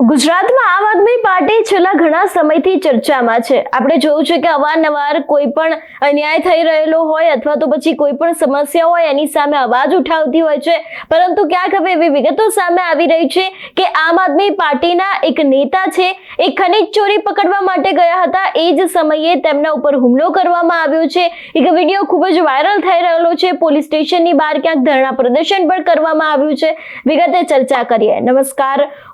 ગુજરાતમાં આમ આદમી પાર્ટી છેલ્લા ઘણા સમયથી ચર્ચામાં છે. આપણે જોયું છે કે અવારનવાર કોઈ પણ અન્યાય થઈ રહેલો હોય અથવા તો પછી કોઈ પણ સમસ્યા હોય એની સામે અવાજ ઉઠાવતી હોય છે. પરંતુ ક્યાંક હવે એવી વિગતો સામે આવી રહી છે કે આમ આદમી પાર્ટીના એક નેતા છે એ ખનીજ ચોરી પકડવા માટે ગયા હતા. એ જ સમયે તેમના ઉપર હુમલો કરવામાં આવ્યો છે. એક વીડિયો ખૂબ જ વાયરલ થઈ રહેલો છે. પોલીસ સ્ટેશનની બહાર ક્યાંક ધરણા પ્રદર્શન પણ કરવામાં આવ્યું છે. વિગતે ચર્ચા કરીએ. નમસ્કાર.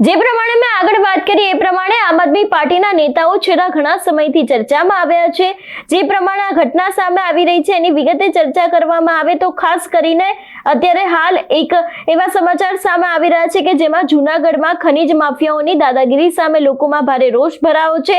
જે પ્રમાણે મેં આગળ વાત કરી, એ પ્રમાણે આમ આદમી પાર્ટીના નેતાઓ છેલ્લા ઘણા સમયથી ચર્ચામાં આવ્યા છે. જે પ્રમાણે આ ઘટના સામે આવી રહી છે, એની વિગતે ચર્ચા કરવામાં આવે તો ખાસ કરીને અત્યારે હાલ એક એવા સમાચાર સામે આવી રહ્યા છે કે જેમાં જૂનાગઢમાં ખનીજ માફિયાઓની દાદાગીરી સામે લોકોમાં ભારે રોષ ભરાયો છે.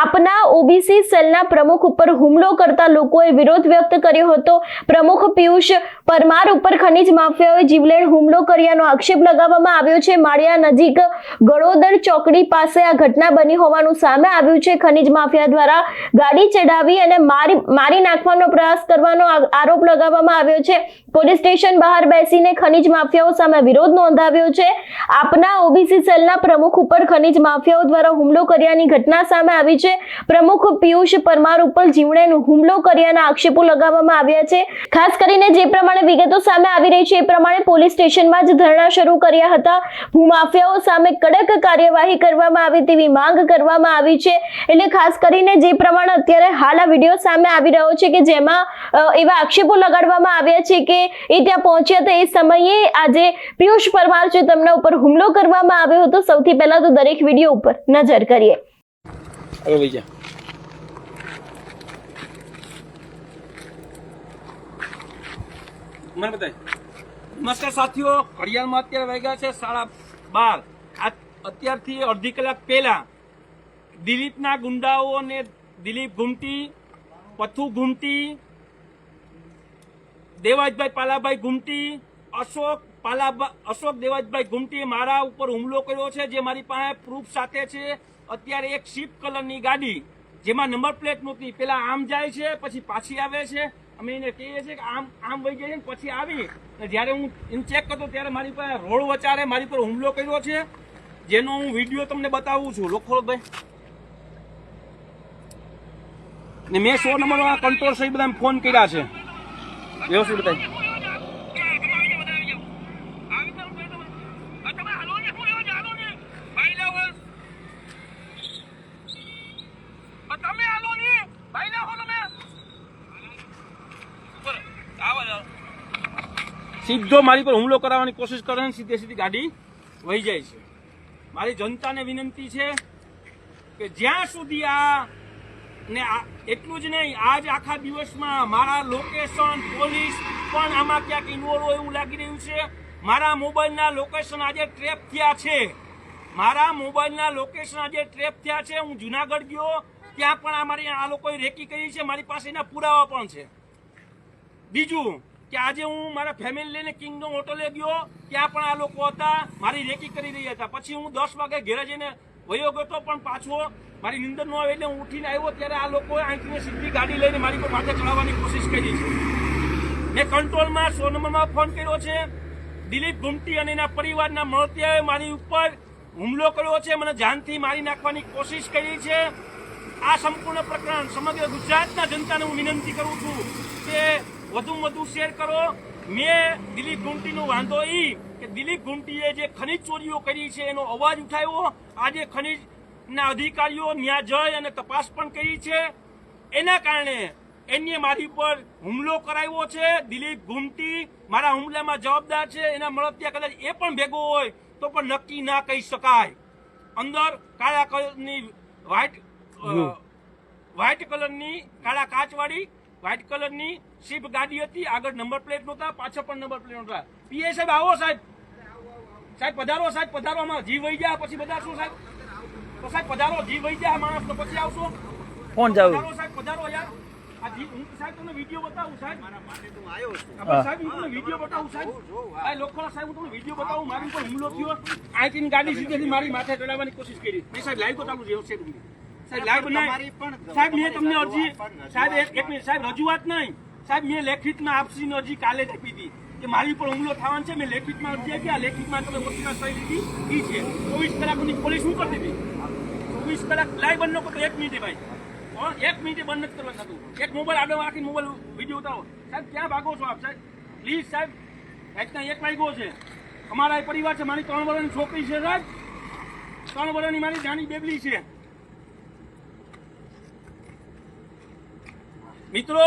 આપના ઓબીસી સેલના પ્રમુખ ઉપર હુમલો કરતા લોકોએ વિરોધ વ્યક્ત કર્યો હતો. પ્રમુખ પિયુષ પરમાર ઉપર ખનીજ માફિયાઓએ જીવલેણ હુમલો કર્યાનો આક્ષેપ લગાવવામાં આવ્યો છે. માળિયા નજીક ગળોદર ચોકડી પાસે આ ઘટના બની હોવાનું સામે આવ્યું છે. ખનીજ માફિયા દ્વારા ગાડી ચડાવી અને મારી મારી નાખવાનો પ્રયાસ કરવાનો આરોપ લગાવવામાં આવ્યો છે. પોલીસ સ્ટેશન બહાર બેસીને ખનીજ માફિયાઓ સામે વિરોધ નોંધાવ્યો છે. આપના ઓબીસી સેલના પ્રમુખ ઉપર ખનીજ માફિયાઓ દ્વારા હુમલો કર્યાની ઘટના સામે આવી છે. પ્રમુખ પિયુષ પરમાર ઉપર જીવણે હુમલો કર્યાના આક્ષેપો લગાવવામાં આવ્યા છે. ખાસ કરીને જે પ્રમાણે વિગતો સામે આવી રહી છે એ પ્રમાણે પોલીસ સ્ટેશનમાં જ ધરણા શરૂ કર્યા હતા. ભૂમાફિયાઓ સામે કડક કાર્યવાહી કરવામાં આવે તેવી માંગ કરવામાં આવી છે. એટલે ખાસ કરીને જે પ્રમાણે અત્યારે હાલ આ વીડિયો સામે આવી રહ્યો છે કે જેમાં એવા આક્ષેપો લગાડવામાં આવ્યા છે કે એ ત્યાં પહોંચ્યા હતા. એ સમયે આજે પિયુષ પરમાર જે તેમના ઉપર હુમલો કરવામાં આવ્યો હતો, સૌથી પહેલા તો દરેક વીડિયો ઉપર નજર કરીએ. નમસ્કાર સાથીઓ, ઘડિયાળમાં અત્યારે વાગ્યા છે સાડા બાર. અત્યારથી અડધી કલાક પહેલા દિલીપના ગુંડાઓ અને દિલીપ ગુમટી પથ્થુ ઘુમટી દેવાજભાઈ પાલાભાઈ ઘુમટી અશોક પાલાભાઈ અશોક દેવાજભાઈ ઘુમટી મારા ઉપર હુમલો કર્યો છે, જે મારી પાસે પ્રૂફ સાથે છે. અત્યારે એક શિપ કલરની ગાડી, જેમાં નંબર પ્લેટ નહોતી. પેલા આમ જાય છે, પછી પાછી આવે છે. અમે એને કહીએ છીએ કે આમ આમ વહી જાય છે પછી આવી. અને જ્યારે હું એને ચેક કરતો ત્યારે મારી પાસે રોડ વચારે મારી પર હુમલો કર્યો છે. જેનો હું વીડિયો તમને બતાવું છું. લોખોભાઈ ને મેં સો નંબર કંટ્રોલ સહિત બધા ફોન કર્યા છે. વ્યવસ્થિત બતાવી સીધો મારી પર હુમલો કરાવવાની કોશિશ કરે ને સીધે સીધી ગાડી વહી જાય છે. મારી જનતાને વિનંતી છે કે જ્યાં સુધી આ ને એટલું જ નહીં, આજ આખા દિવસમાં મારા લોકેશન પોલીસ પણ આમાં ક્યાંક ઇન્વોલ્વ હોય એવું લાગી રહ્યું છે. મારા મોબાઈલના લોકેશન આજે ટ્રેપ થયા છે. મારા મોબાઈલના લોકેશન આજે ટ્રેપ થયા છે. હું જુનાગઢ ગયો, ત્યાં પણ અમારી આ લોકોએ રેકી કરી છે. મારી પાસે એના પુરાવા પણ છે. બીજું કે આજે હું મારા ફેમિલી લઈને કિંગડમ હોટલે ગયો, ત્યાં પણ આ લોકો હતા. મારી રેકી કરી રહ્યા હતા. પછી હું દસ વાગે ઘેરે જઈને વયો ગયો પણ પાછો મારી નિંદર ન આવે એટલે હું ઉઠીને આવ્યો ત્યારે આ લોકોએ આંખીને સીધી ગાડી લઈને મારી પર માથે ચડાવવાની કોશિશ કરી છે. મેં કંટ્રોલમાં સો નંબરમાં ફોન કર્યો છે. દિલીપ ગુમટી અને એના પરિવારના મળતિયાએ મારી ઉપર હુમલો કર્યો છે. મને જાનથી મારી નાખવાની કોશિશ કરી છે. આ સંપૂર્ણ પ્રકરણ સમગ્ર ગુજરાતના જનતાને હું વિનંતી કરું છું કે વધુ વધુ શેર કરો. મેં દિલીપ ઘુમટીનો વાંધો એ કે દિલીપ ઘુમટીએ જે ખનીજ ચોરીઓ કરી છે એનો અવાજ ઉઠાવ્યો. આજે ખનીજના અધિકારીઓ ન્યા જઈ અને તપાસ પણ કરી છે. એના કારણે એને મારી પર હુમલો કરાવ્યો છે. દિલીપ ઘુમટી મારા હુમલામાં જવાબદાર છે. એના મળતિયા કદાચ એ પણ ભેગો હોય તો પણ નક્કી ના કહી શકાય. અંદર કાળા કલરની વ્હાઈટ વ્હાઈટ કલરની કાળા કાચવાળી વ્હાઈટ કલરની શિપ ગાડી હતી. આગળ નંબર પ્લેટ નહોતા પાછળ પણ નંબર પ્લેટ નહોતા. પીએ સાહેબ આવો સાહેબ. સાહેબ પધારો સાહેબ પધારો આમાં. જી વહી ગયા પછી બધા શું સાહેબ? તો સાહેબ પધારો જી વહી જાય માણસ તો પછી આવશો. કોણ જાવ? સાહેબ પધારો યાર. આ જી હું સાહેબ તમને વીડિયો બતાવું સાહેબ. હા. આપણે સાહેબ હું તમને વીડિયો બતાવું સાહેબ. આ લોખોડા સાહેબ હું તમને વીડિયો બતાવું મારી ઉપર હુમલો થયો. અહીંથી ગાડી મારી માથે ચડાવવાની કોશિશ કરી. મેં સાહેબ લાઈવ તો ચાલુ છે છે સાહેબ લાઈવ નહીં સાહેબ મેં તમને અરજી સાહેબ એક મિનિટ સાહેબ રજૂઆત નહીં. સાહેબ મેં લેખિતમાં આપસીને અરજી કાલે જ આપી હતી કે મારી ઉપર હુમલો થવાનો છે. મેં લેખિતમાં અરજી આપી આ લેખિતમાં તમે વકીલાત સહી લીધી. ઈ છે. ચોવીસ કલાકની પોલીસ શું કરી હતી. ચોવીસ કલાક લાઈવ બંધ ન કરતો એક મિનિટે ભાઈ? એક મિનિટે બંધ નથી કરવાનું થતું. એક મોબાઈલ આગળ રાખીને મોબાઈલ વીડિયો ઉતારો. સાહેબ, ક્યાં ભાગો છો આપ સાહેબ? પ્લીઝ સાહેબ એકના એક વાગ્યો છે. અમારા એ પરિવાર છે, મારી ત્રણ વર્ષની છોકરી છે, સાહેબ. ત્રણ વર્ષની મારી નાની બેબલી છે. મિત્રો,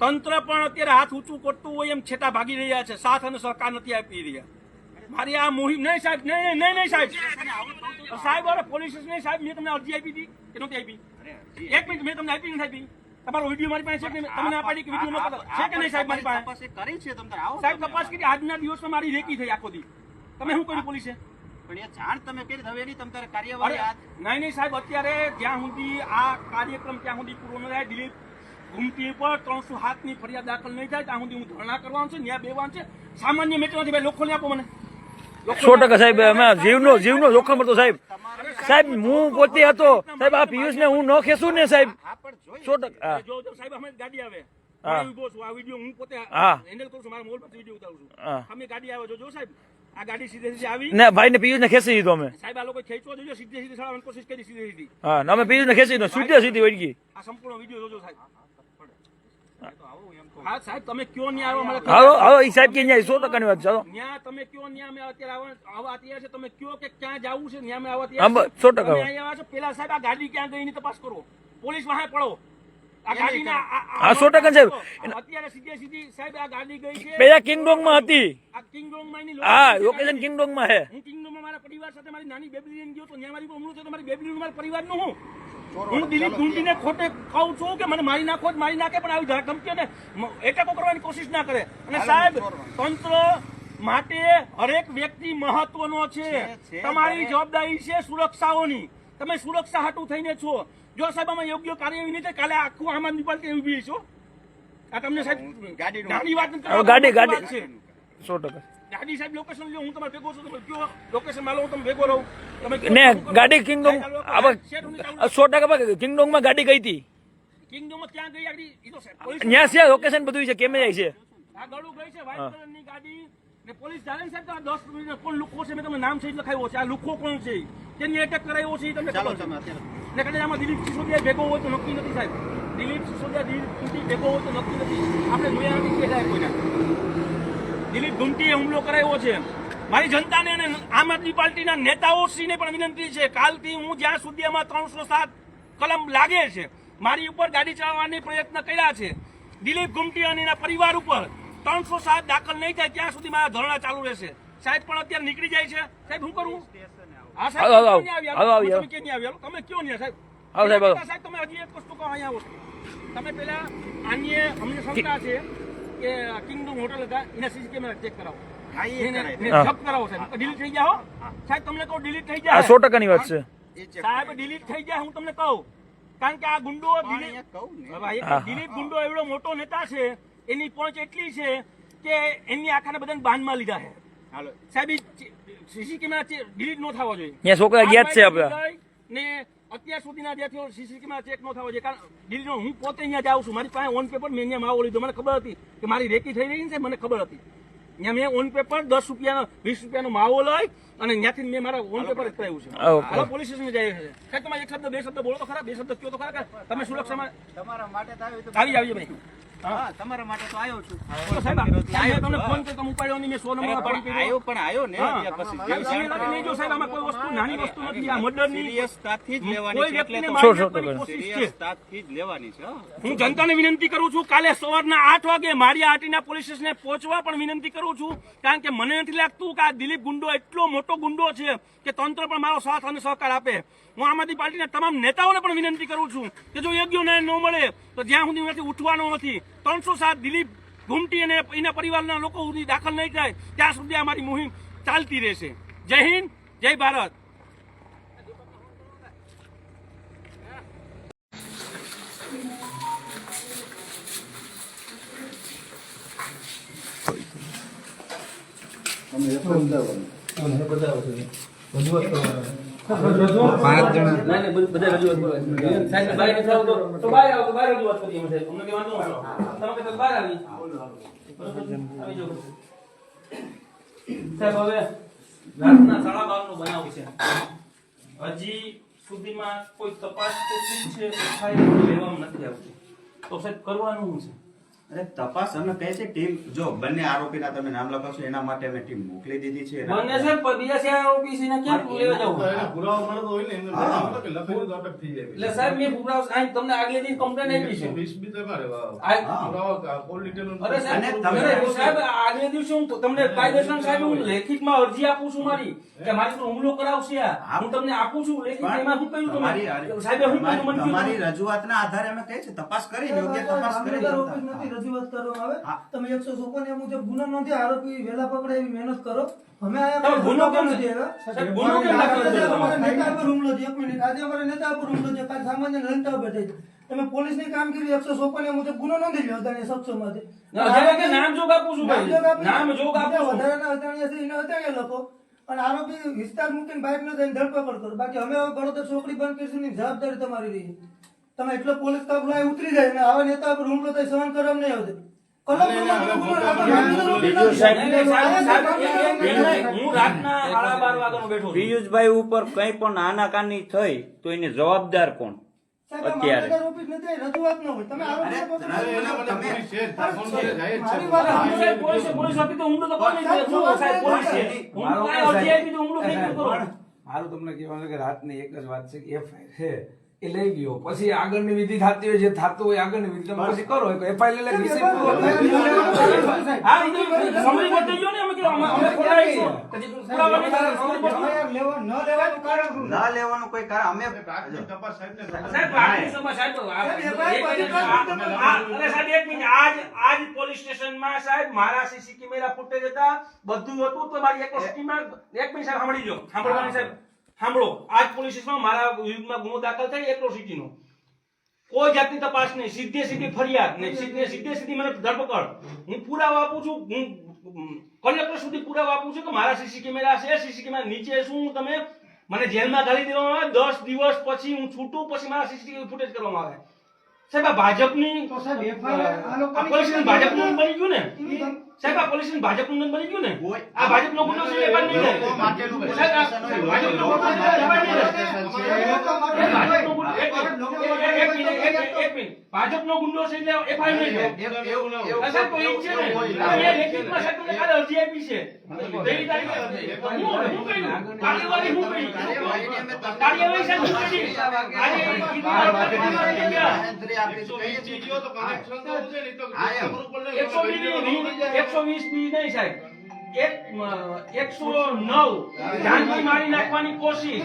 તંત્ર પણ અત્યારે હાથ ઊંચું કરતું હોય એમ છેટા ભાગી રહ્યા છે. સાથ અને સહકાર નથી આપી રહ્યા. મારી આ મુહિમ નહીં સાહેબ નહીં નહીં, નહીં સાહેબ સાહેબ અરે પોલીસ સ્ટેશન સાહેબ મેં તમને અરજી આપી હતી કે નહોતી આપી એક મિનિટ મેં તમને આપી નથી આપી તમારો વીડિયો મારી પાસે છે કે તમને આ પાડી કે વીડિયો છે કે નહીં સાહેબ મારી પાસે તપાસ કરી છે તમે આવો સાહેબ તપાસ કરી આજના દિવસમાં મારી રેકી થઈ આખો દી તમે શું કર્યું પોલીસે પણ એ જાણ તમે કરી હવે એની તમે તારે કાર્યવાહી નહીં નહીં સાહેબ અત્યારે જ્યાં સુધી આ કાર્યક્રમ ત્યાં સુધી પૂરો ન થાય દિલીપ ઘૂમતી પર ત્રણસો હાથની ફરિયાદ દાખલ નહીં થાય ત્યાં સુધી હું ધરણા કરવાનું છે ન્યાય બેવાનું છે સામાન્ય મેટરમાંથી ભાઈ લોકોને આપો મને સો ટકા સાહેબ અમે જીવનો જીવનો જોખમ હતો સાહેબ. સાહેબ હું પોતે હતો. સાહેબ આ પિયુષ ને હું ન ખેસું ને સાહેબ. સો ટકા સાહેબ અમે ગાડી આવે. હા. હું ઊભો છું આ વીડિયો હું પોતે હેન્ડલ કરું છું મારા મોબાઈલ પરથી વીડિયો ઉતારું છું. અમે ગાડી આવે જો જો સાહેબ આ ગાડી સીધે સીધી આવી. ને ભાઈ ને પિયુષ ને ખેંચી દીધો અમે. સાહેબ આ લોકો ખેંચવા જોજો સીધે કોશિશ કરી સીધે સીધી. હા અમે પિયુષ ને ખેંચી દીધો સીધે સીધી વળી આ સંપૂર્ણ વીડિયો જોજો સાહેબ. હા સાહેબ તમે કયો નહીં આવ્યો મને સાહેબ કે ન્યાય વાત ચાલો તમે કયો ન્યા અમે અત્યારે આવવા આવવા તૈયાર છે તમે કયો કે ક્યાં જવું છે ન્યા અમે આવવા હા, તૈયાર બસ, સો ટકા. તમે અહીંયા આવ્યા છો પેલા સાહેબ આ ગાડી ક્યાં ગઈ એની તપાસ કરો. પોલીસ વાહે પડો. હા, સો ટકા સાહેબ. અત્યારે સીધે સીધી સાહેબ આ ગાડી ગઈ છે. પેલા કિંગડોંગમાં હતી. માં હા લોકેશન કિંગડોંગમાં હે કિંગડોંગમાં મારા પરિવાર સાથે મારી નાની બેબી લઈને ગયો તો ન્યા મારી તો મારી બેબી મારા પરિવારનું હું. હું દિલીપ ગુંડીને ખોટે કહું છું કે મને મારી નાખો જ મારી નાખે પણ આવી ધમકીઓને એટેકો કરવાની કોશિશ ના કરે. અને સાહેબ તંત્ર માટે હરેક વ્યક્તિ મહત્વનો છે. તમારી જવાબદારી છે સુરક્ષાઓની. તમે સુરક્ષા હાટું થઈને છો. જો સાહેબ આમાં યોગ્ય કાર્ય નહીં થાય કાલે આખું આમ આદમી પાર્ટી ઊભી છો આ તમને સાહેબ ગાડી વાત ગાડી- ગાડી- સો ટકા. ગાડી સાહેબ લોકેશન લ્યો હું તમારે ભેગો છું તમે કયો લોકેશનમાં હું તમે ભેગો રહું. ને ગાડી કિંગડોંગ સો ટકા કિંગડોંગમાં ગાડી ગઈ હતી. કિંગડમમાં ક્યાં ગઈ આગળ ઈ તો સાહેબ ત્યાં છે લોકેશન બધું છે કેમે જાય છે. આ ગળું ગઈ છે વ્હાઈટ કલરની ગાડી. ને પોલીસ જાણે સાહેબ તો આ દસ મિનિટ કોણ લુખો છે મેં તમને નામ સહિત લખાવ્યો છે. આ લુખો કોણ છે? તેની એટેક કરાયો છે તમને ચાલો ખબર છે? ને કદાચ આમાં દિલીપ સિસોદિયા ભેગો હોય તો નક્કી નથી સાહેબ. દિલીપ સિસોદિયા દિલીપ ભેગો હોય તો નક્કી નથી. આપણે જોયા નથી કે સાહેબ કોઈના. દિલીપ ગુમટીએ હુમલો કરાવ્યો છે. મારી જનતાને અને આમ આદમી પાર્ટીના નેતાઓશ્રીને પણ વિનંતી છે કાલથી હું જ્યાં સુધી આમાં ત્રણસો સાત કલમ લાગે છે મારી ઉપર ગાડી ચલાવવાની પ્રયત્ન કર્યા છે. દિલીપ ગુમટી અને એના પરિવાર ઉપર ત્રણસો સાત દાખલ નહીં થાય ત્યાં સુધી મારા ધરણા ચાલુ રહેશે. સાહેબ પણ અત્યારે નીકળી જાય છે. સાહેબ શું કરું? હા સાહેબ ક્યાં નહીં આવ્યા? તમે કયો નહીં સાહેબ? સાહેબ, તમે હજી એક વસ્તુ કહો અહીંયા આવો. તમે પેલા આની અમને શંકા છે. કે કિંગડમ હોટલ હતા એના સીસી કેમેરા ચેક કરાવો. હા, એ એને- કરાય. એને હા. જપ્ત કરાવો સાહેબ. ડિલીટ થઈ ગયા હો. સાહેબ તમને કહું ડિલીટ થઈ જાય સો ટકાની વાત છે. સાહેબ ડિલીટ થઈ જાય હું તમને કહું. કારણ કે આ ગુંડો દિલીપ ગુંડો એવડો મોટો નેતા છે. એની પહોંચ એટલી છે કે એની આખાને બધાને બાંધમાં લીધા છે. સાહેબ સીસી કેમેરા ડિલીટ ન થવા જોઈએ. છોકરા ગયા છે આપડા ને અત્યાર સુધીના જ્યાંથી સીસી કેમેરા ચેક ન થવા જોઈએ. કારણ દિલ્હીનો હું પોતે અહીંયા જાઉં છું. મારી પાસે ઓન પેપર મેં અહીંયા માવો લીધો. મને ખબર હતી કે મારી રેકી થઈ રહી છે મને ખબર હતી. અહીંયા મેં ઓન પેપર દસ રૂપિયાનો વીસ રૂપિયાનો માવો લઈ અને ત્યાંથી મેં મારા ઓન પેપર કરાવ્યું છે. હાલો પોલીસ સ્ટેશન જાય છે સાહેબ તમારે એક શબ્દ બે શબ્દ બોલો તો ખરા બે શબ્દ કયો તો ખરા તમે સુરક્ષામાં તમારા માટે આવી જાવજો ભાઈ. તમારા માટે તો આવ્યો છું. સાહેબ સાહેબ, તમને ફોન કર્યો ઉપાડ્યો નહીં મેં સો નંબર ફોન કર્યો આવ્યો પણ આવ્યો ને પછી સાહેબ, serious નહીં જો સાહેબ આમાં કોઈ વસ્તુ નાની વસ્તુ નથી આ મર્ડરની સિરિયસતાથી જ લેવાની છે એટલે વ્યક્તિને તો મારી સો, સો નાખવાની ટકા. કોશિશ છે. સિરિયસતાથી જ લેવાની છે હું. જનતાને વિનંતી કરું છું કાલે સવારના આઠ વાગે મારિયા આટીના પોલીસ સ્ટેશને પહોંચવા પણ વિનંતી કરું છું કારણ કે મને નથી લાગતું કે આ દિલીપ ગુંડો એટલો મોટો ગુંડો છે કે તંત્ર પણ મારો સાથ અને સહકાર આપે. હું આમ આદમી પાર્ટીના તમામ નેતાઓને પણ વિનંતી કરું છું કે જો યોગ્ય ન્યાય ન મળે તો જ્યાં સુધી નથી ઉઠવાનો નથી ત્રણસો સાત દિલીપ ઘૂમટી અને એના પરિવારના લોકો સુધી દાખલ નહીં થાય ત્યાં સુધી અમારી મુહિમ ચાલતી રહેશે. જય હિન્દ જય ભારત. સાહેબ બહાર નથી આવતો તો બહાર આવો તો બહાર રજૂઆત કરીએ અમે સાહેબ અમને કઈ વાંધો તમે કહેતો બહાર આવી આવી જાઓ. સાહેબ હવે રાતના સાડા બારનો બનાવ છે. હજી સુધીમાં કોઈ તપાસ તો શું છે લેવામાં નથી આવતી. તો સાહેબ કરવાનું શું છે? અરે તપાસ અમે કહે છે ટીમ જો બંને આરોપીના તમે નામ લખો છો એના માટે અમે ટીમ મોકલી દીધી છે બંને સાહેબ પણ બીજા છે આરોપી છે ક્યાં લેવા જવું પુરાવા મળતો હોય ને એમને હા. કે લખેલું તો અટક થઈ જાય એટલે સાહેબ મેં પુરાવો આ તમને આગલે દિન કમ્પ્લેન આપી છે 20 બી તમારે હા. કોલ ડિટેલ અરે સાહેબ અને તમે- સાહેબ આગલે દિવસે હું તમને કાયદેસર સાહેબ હું લેખિતમાં અરજી આપું છું મારી કે મારી પર હુમલો કરાવશે આ હું તમને આપું છું લેખિત એમાં શું કહ્યું તમારી સાહેબ હું કહ્યું તમારી રજૂઆતના આધારે અમે કહે છે તપાસ કરી યોગ્ય તપાસ કરી રજૂઆત કરવામાં આવે તમે એકસો ચોપન મુજબ ગુનો નોંધી આરોપી વહેલા પકડે એવી મહેનત કરો. અમે આયા ગુનો કેમ નથી ગુનો કેમ? નેતા પર હુમલો છે એક મિનિટ આજે અમારે નેતા પર હુમલો છે કાલ સામાન્ય જનતા પર થઈ તમે પોલીસની કામગીરી એકસો ચોપન મુજબ ગુનો નોંધી લ્યો અદાણી સક્ષો માંથી નામ જોગ આપું છું ભાઈ. નામ જોગ આપી-. વધારાના અદાણીયા છે એને અદાણીયા લખો. અને આરોપી વિસ્તાર મૂકીને બાઇક ન થઈને ધરપકડ કરો. બાકી અમે હવે ગણતર છોકરી બંધ કરીશું ની જવાબદારી તમારી રહી. તમે એટલો પોલીસ કાફલો ઉતરી જાય ને આવા નેતા પર હુમલો થાય સહન કરવા નહીં આવશે કલમ પ્રમાણે ગુનો રાખો. મામલતદાર ઓફિસ બીજું નથી. સાહેબ- નહીં, નહીં, સાહેબ, સાહેબ, આયા એક- એક મિનિટ. હું રાતના સાડા બાર વાગ્યાનો બેઠો છું. પિયુષભાઈ ઉપર કઈ પણ આનાકાની થઈ તો એને જવાબદાર કોણ અત્યારે. મારી તમને કહેવાનું કે રાતની એક જ વાત છે કે એફઆઈઆર છે એ લઈ ગયો. પછી આગળની વિધિ થતી હોય જે થતું હોય આગળની વિધિ તમે પછી કરો. એફઆઈ એટલે રિસીવ હા, તો ગયો ને અમે કે અમે- ન લેવાનું કોઈ કારણ અમે સાહેબ, એક મિનિટ. આજ આજ પોલીસ સ્ટેશનમાં સાહેબ મારા સીસી કેમેરા ફૂટેજ હતા બધું હતું તો મારી એક એક મિનિટ સાહેબ સાંભળી લો સાંભળવાની સાહેબ સાંભળો આજ પોલીસ સ્ટેશનમાં મારા વિરુદ્ધમાં ગુનો દાખલ થાય એટ્રોસિટીનો કોઈ જાતની તપાસ નહીં. સીધે સીધી ફરિયાદ નહીં. સીધે સીધે સીધી મને ધરપકડ. હું પુરાવા આપું છું. હું કલેક્ટર સુધી પુરાવા આપું છું કે મારા સીસી કેમેરા છે. સીસી કેમેરા નીચે શું તમે મને જેલમાં ઘાલી દેવામાં આવે? દસ દિવસ પછી હું છૂટું પછી મારા સીસીટીવી ફૂટેજ કરવામાં આવે. સાહેબ ભાજપની ભાજપનું બની ગયું ને? સાહેબ આ પોલીસ ભાજપનું બની ગયું ને આ આ ભાજપનો ગુનો છે એ નહીં આ ભાજપનો ગુનો છે નહીં ગુનો- એટલે FIR નહીં સાહેબ તો ઈ છે ને. એ લેખિતમાં સાહેબ તમને કાલે અરજી આપી છે. પહેલી તારીખે. હું- હું કહ્યું? કાર્યવાહી હું કહી? કાર્યવાહી સાહેબ હું કરી? આજે કીધું એકસો વીસથી ગયો તો connection તો છે ને, તો ખબર પડે ને. એકસો વીસ બી નહીં સાહેબ. એક એકસો નવ. જાનથી મારી નાખવાની કોશિશ.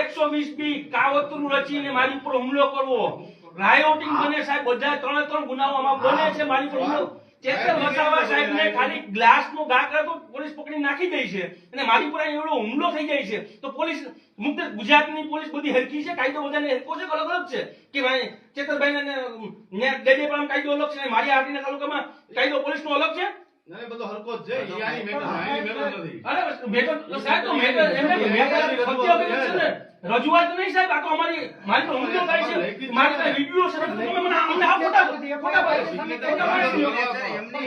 એકસો વીસ બી કાવતરું રચીને મારી ઉપર હુમલો કરવો. રાયોટિંગ બને સાહેબ. બધા ત્રણે ત્રણ ગુનાઓ આમાં બને છે. મારી પર હુમલો કરે તો પોલીસ પકડી નાખી દે છે. અને મારી પર એવડો હુમલો થઈ જાય છે. તો પોલીસ, મુક્ત ગુજરાતની પોલીસ બધી હરકી છે? કાયદો બધાને હરકો અલગ અલગ છે? કે ડેડેપરામ કાયદો અલગ છે? મારી હાટીના તાલુકામાં કાયદો પોલીસનો અલગ છે? ના, બધો હરકો છે. ઈ મેટર, નથી. અરે મેટર સાહેબ તો મેટર એમને મેટર છે ને રજૂઆત નહીં સાહેબ આ તો અમારી મારી તો હુમલો થાય છે મારી તો રિવ્યુ છે તમે મને અમને આ ફોટા ફોટા પાડો. પાડો.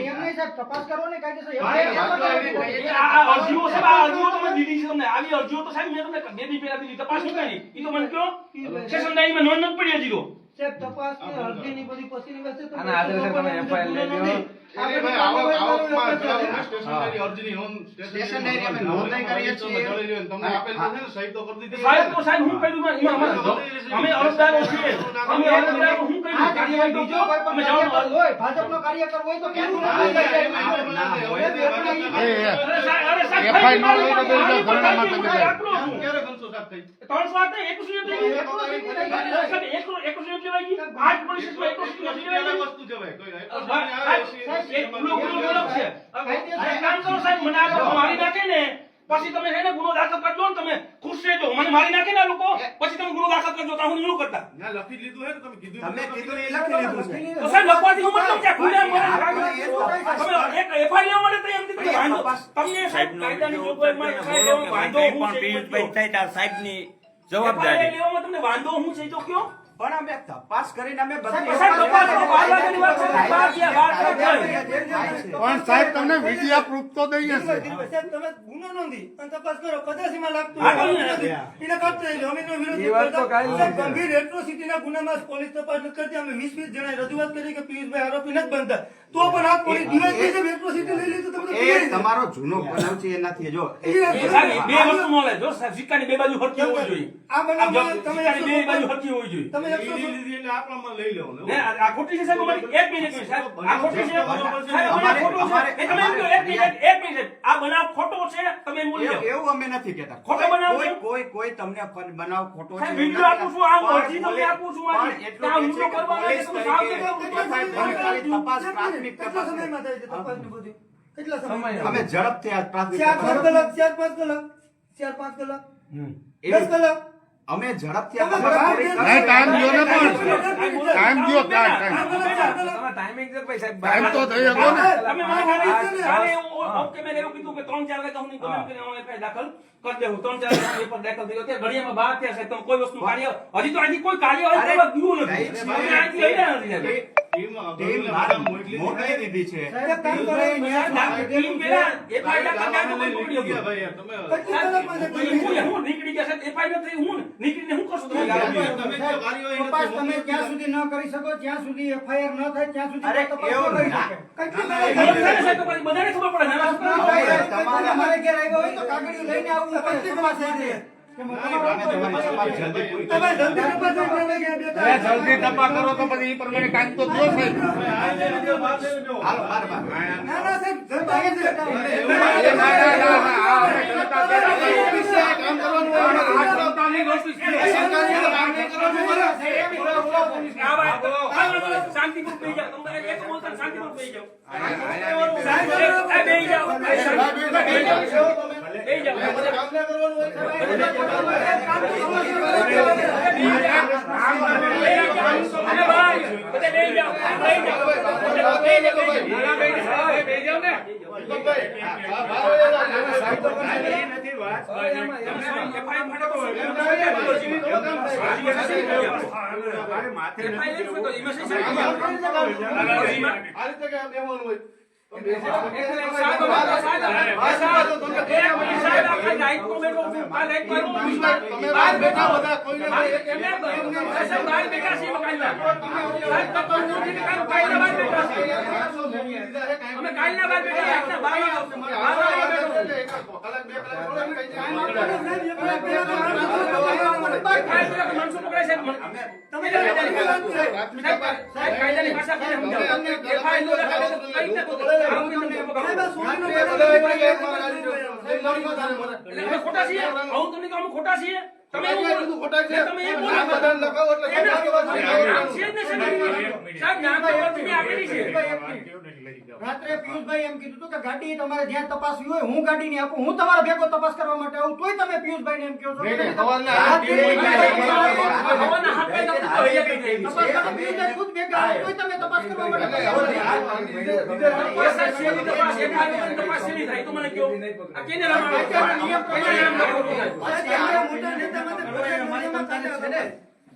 એમની સાહેબ તપાસ કરો ને જ. એ આ અરજીઓ સાહેબ આ અરજીઓ તો મેં દીધી છે તમને આવી અરજીઓ તો સાહેબ મેં તમને બે દી પહેલા દીધી તપાસ શું કરી ઈ તો મને કયો સેશન ડાયરીમાં નોંધ નથી પડી હજી તો સાહેબ તપાસ ને અરજીની બધી પછીની વાત છે તો આના તમે લઈ લ્યો. જણાવો ને છીએ. તમે તો તો તો તો સાહેબ થઈ? ત્રણસો આઠ નહીં, એક એકસો- એકસો એક ગઈ. આજ પોલીસ વસ્તુ છે. કોઈ એક. કામ કરો સાહેબ, મને આ મારી નાખે ને પછી તમે છે ને ગુનો દાખલ કરજો ને તમે ખુશ રહેજો. મને મારી નાખે ને લોકો? પછી તમે ગુનો દાખલ કરજો. તો હું નહીં કરતા? ના, લખી લીધું હે તમે કીધું તમે કીધું એ લખી લીધું છે. તો સાહેબ લખવાથી હું મતલબ કે ખુલ્લા મને તમે એક એફઆઈઆર લેવા માટે તૈયાર નથી વાંધો. તમને સાહેબ કાયદાની જોગવાઈમાં એફઆઈઆર ભાઈ વાંધો હું પણ છે? થાય તાર સાહેબની જવાબદારી. લેવામાં તમને વાંધો હું છે તો કયો? પણ અમે તપાસ કરીને અમે. પણ સાહેબ તમને મીડિયા પ્રૂફ તો દઈ છે. સાહેબ, તમે ગુનો નોંધી અને તપાસ કરો કદાચ એમાં લાગતું ગંભીર એટ્રોસિટી એટ્રોસિટીના ગુનામાં પોલીસ તપાસ નથી કરતી. અમે વીસ વીસ જણાએ રજૂઆત કરી કે પિયુષભાઈ આરોપી નથી બનતા. તો પણ આ પોલીસ દિવસથી જે એટ્રોસિટી લઈ લીધું તમે એ તમારો જૂનો બનાવ છે એનાથી જો બે વસ્તુ મળે જો સિક્કાની બે બાજુ હરકી હોવી જોઈએ. આ બનાવ તમે બે બાજુ હરકી હોવી જોઈએ. તમે એકસો ને આ ખોટી છે સાહેબ અમારી? એક મિનિટ સાહેબ, આ ખોટી છે અમારે- આ છે. એ તમે એમ એક મિનિટ, એક મિનિટ. આ બનાવ ખોટો છે તમે એમ બોલી એવું અમે નથી કહેતા. ખોટો બનાવ કોઈ કોઈ કોઈ તમને બનાવ ખોટો છે વીડિયો આપું છું, આ અરજી તમને આપું છું, આ એટલું હુમલો છે કરવા માટે તપાસ પ્રાથમિક કેટલા સમયમાં થાય છે તપાસની બધી? કેટલા સમય. સમય અમે ઝડપથી આ પ્રાથમિક ચાર પાંચ કલાક ચાર પાંચ કલાક ચાર પાંચ કલાક. દસ કલાક. અમે ઝડપથી આ તમે તપાસ બરાબર કરી- છે. નહીં, ટાઈમ દ્યો ને પણ. ટાઈમ દ્યો, ટાઈમ, ટાઈમ. તમારે ટાઈમિંગ છે ભાઈ સાહેબ. ટાઈમ તો થઈ ગયો ને. તમે મને કાલે- કાલે એવું ઓકે મેં એવું કીધું કે ત્રણ ચાર વાગે હું કરીને હું દાખલ કરી દેવું. ત્રણ ચાર વાગે પેપર દાખલ થયો તે ઘડિયામાં બાર થયા છે. તો કોઈ વસ્તુ કાર્ય હજી તો હજી કોઈ કાર્ય બહાર ક્યાં તો ગયું. નથી. હું નીકળીને હું કરશું? તમે તપાસ સુધી ન કરી શકો? ત્યાં સુધી એફઆઈઆર ન થાય ત્યાં સુધી અરે, તપાસ એવું ન કરી ના. શકે. કેટલી ના, કલાક ના, થાય? સાહેબ, તો પછી બધાને ખબર પડે. નાના છોકરાઓને ભાઈ, ખબર પડે. તમારે- તમારે ઘેર આવ્યો હોય તો કાગળિયું લઈને આવવું તમારો તમારી જલ્દી પૂરી તમે કરો. તો પછી એ પ્રમાણે તો સાહેબ હાલો, બાર, બાર. ના, ના, સાહેબ, કામ કરવાનું હોય તો- શાંતિપૂર્વક બેસી જાઓ. તમે એક બોલતા શાંતિપૂર્વક બેસી જાઓ. સાહેબ, સાહેબ, બેસી જાઓ. બેસી જાઓ. બેસી જાઓ. અરે ભાઈ, ને. તમે કાયદાની ભાષા સમજાવો FIR નો લખાવે તો કઈ રીતે ખોટા છીએ. હું તમને કહું ખોટા છીએ. તમે. નામ છે તમે રાત્રે પિયુષભાઈ એમ કીધું હતું કે ગાડી તમારે જ્યાં તપાસવી હોય હું ગાડી ની આપું. હું તમારા ભેગો તપાસ કરવા માટે આવું તોય તમે પિયુષભાઈ ને એમ કહો છો. ખુદ ભેગા તોય તમે તપાસ કરવા માટે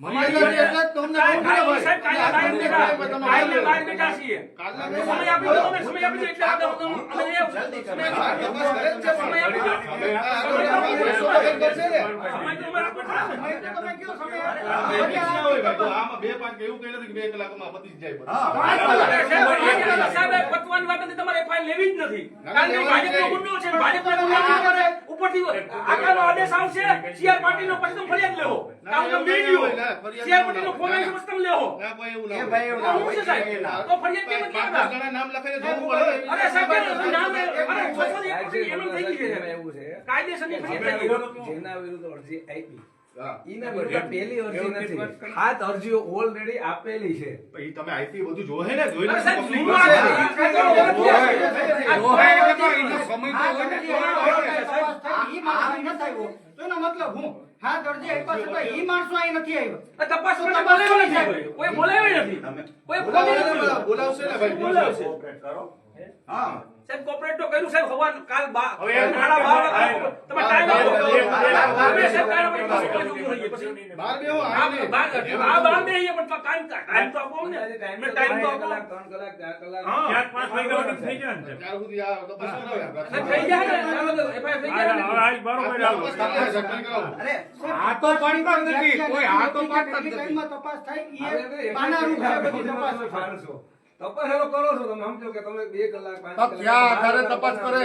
બી કાંઈ- પતવાની વાત નથી, તમારે FIR લેવી જ નથી. કારણ કે ભાજપનો ગુંડો છે, ભાજપના ઉપરથી આદેશ આવશે, સીઆર પાટીલનો પછી તમે ફરિયાદ લેવો. કાં હું તમને લઈ લ્યો. CR પાટીલનો ફોન આવશે પછી તમે લેવો. ભાઈ એવું ના હોય. સાહેબ? તો ફરિયાદ કેમ નથી કરતા? અરે સાહેબ, નામ અરે છોકરી એક થઈ ગયું છે. એવું છે કાયદેસરની ફરિયાદ જેના વિરુદ્ધ અરજી આપી ઈના વિરુદ્ધ પહેલી અરજી નથી સાત અરજીઓ ઓલરેડી આપેલી છે તમે આઈપી બધું જોહે ને જોઈને અરે સાહેબ, public જૂનું પાસે- આ- આ તો નથી. આ જોહે તો એટલે નથી. એનો સમય તો ગાડી તપાસ થઈ, ઈ માણસ અહીં નથી આવ્યો. તો એનો મતલબ હું હા દરજી આપ્યા તો ઈ માણસો અહીં નથી આવ્યો આ તપાસ માટે બોલાવ્યો નથી કોઈ બોલાવ્યો નથી. તમે કોઈ બોલાવો બોલાવ્યો નથી. બોલાવશે ને ભાઈ. બોલાવશે. કરો. હા. સાહેબ કોર્પોરેટ તો કર્યું સાહેબ હવા કાલ હવે તમે ટાઈમ આપો અમે સાહેબ રહીએ પછી. બાર બેહો, આ. બાર- આ બાર બે અહીંયા પણ ટાઈમ ટાઈમ તો આપો ને ટાઈમ તો આપો કલાક ત્રણ કલાક ચાર કલાક હા. ચાર સુધી આ કરાવ્યા. સાહેબ થઈ ગયા ને ચાલો થઈ ગયા ને તપાસ કરતા હશે, આવો અરે આ તો પાડતા નથી કોઈ આ તો પાડતા નથી તપાસ થાય ઈ એ પાના રૂપ છે બધી તપાસ તપાસ એનો કરો છો તમે સમજો કે તમે બે કલાક પાંચ કલાક તપાસ કરે?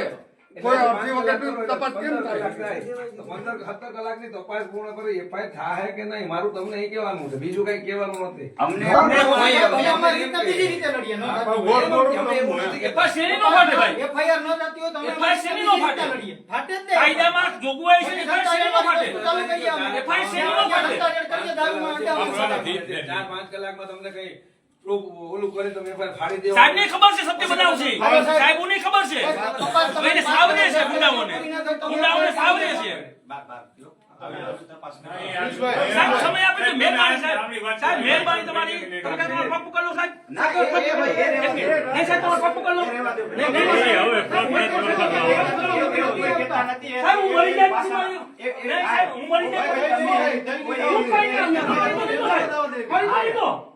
કોઈ અરજી કલાક તપાસ કેમ થાય? પંદર સત્તર કલાકની તપાસ પૂર્ણ કરી થાય કે નહીં? મારું તમને કહેવાનું છે બીજું કઈ કહેવાનું નથી. અમને. ચાર પાંચ કલાકમાં તમને કઈ ઓલું કરી તમે FIR ફાડી દેવાનું. સાહેબ ને ખબર છે સત્ય બનાવશે સાહેબ ને ખબર છે એને સાવરે છે ગુંડાઓને ગુંડાઓને સાવરે છે બાર બાર હું મળી જાય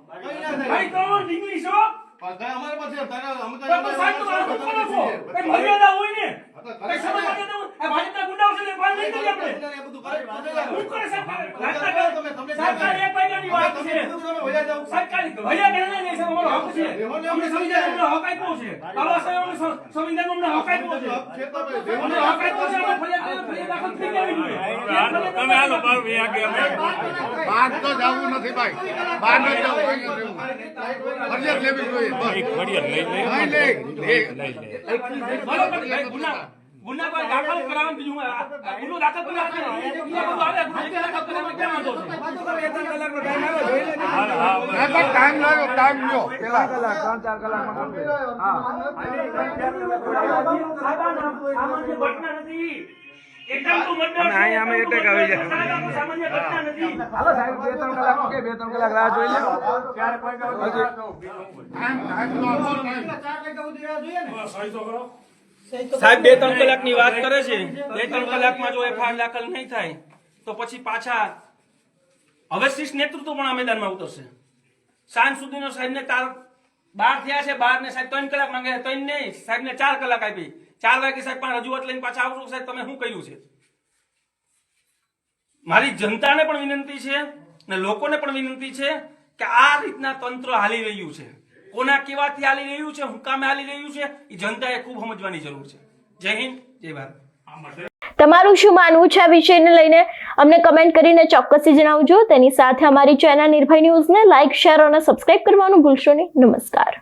ભાઈ તો ઇંગ્લિશ હો. પણ અમારે પાસે તારા- અમે તો તો સાહેબ તમારા પપ્પુ નો છો કઈ મર્યાદા હોય ને. કઈ સમય મર્યાદા આ ભાજપના ગુંડાઓ છે ને નહીં કરી આપણે હું કરે સાહેબ રાજના કરે. સાહેબ કાલે એક મહિનાની વાત છે. સાહેબ કાલે ભૈયા ગણના નહીં સાહેબ અમારો હક છે. અમને સંવિધાન અમને હક આપ્યો છે. બાબા સાહેબ અમને સંવિધાન અમને હક આપ્યો છે. અમને હક આપ્યો છે અમે ફરિયાદ ફરિયાદ દાખલ થઈ જવી જોઈએ. તમે હાલો બાર બહાર તો જવું નથી ભાઈ. બહાર ન જવું ફરિયાદ લેવી જોઈએ બસ. નહીં, નહીં. ગુના ગુના કોઈ દાખલ કરાવવાનું બીજું હું આ- આ ગુનો દાખલ કરી આપે ને. આવે. ગુનો દાખલ કરવામાં કેમ વાંધો છે ટાઈમ લાગ્યો ટાઈમ લ્યો. પેલા. કલાક ત્રણ ચાર કલાકમાં હા ઘટના નથી. સાહેબ, આ સામાન્ય ઘટના નથી. હાલો સાહેબ બે ત્રણ કલાક ને સાહેબ બે ત્રણ કલાકની વાત કરે છે. બે ત્રણ કલાકમાં જો એફઆઈઆર દાખલ નહીં થાય તો પછી પાછા હવે શીર્ષ નેતૃત્વ પણ આ મેદાનમાં ઉતરશે. સાંજ સુધીનો સાહેબને તાર બાર થયા છે બાર ને સાહેબ ત્રણ કલાક માંગે ત્રણ નહીં સાહેબને ચાર કલાક આપી. ચાર વાગે સાહેબ, પણ રજૂઆત લઈને પાછા આવશો સાહેબ, તમે શું કર્યું છે? મારી જનતાને પણ વિનંતી છે ને લોકોને પણ વિનંતી છે કે આ રીતના તંત્ર હાલી રહ્યું છે. કોના કેવાથી હાલી રહ્યું છે, હું કામે હાલી રહ્યું છે, એ જનતાએ ખૂબ સમજવાની જરૂર છે. જય હિન્દ, જય ભારત. તમારું શું માનવું છે આ વિષયને લઈને? અમને કમેન્ટ કરીને ચોક્કસથી જણાવજો. તેની સાથે અમારી ચેનલ નિર્ભય ન્યૂઝને લાઇક શેર અને સબસ્ક્રાઇબ કરવાનું ભૂલશો નહીં. નમસ્કાર.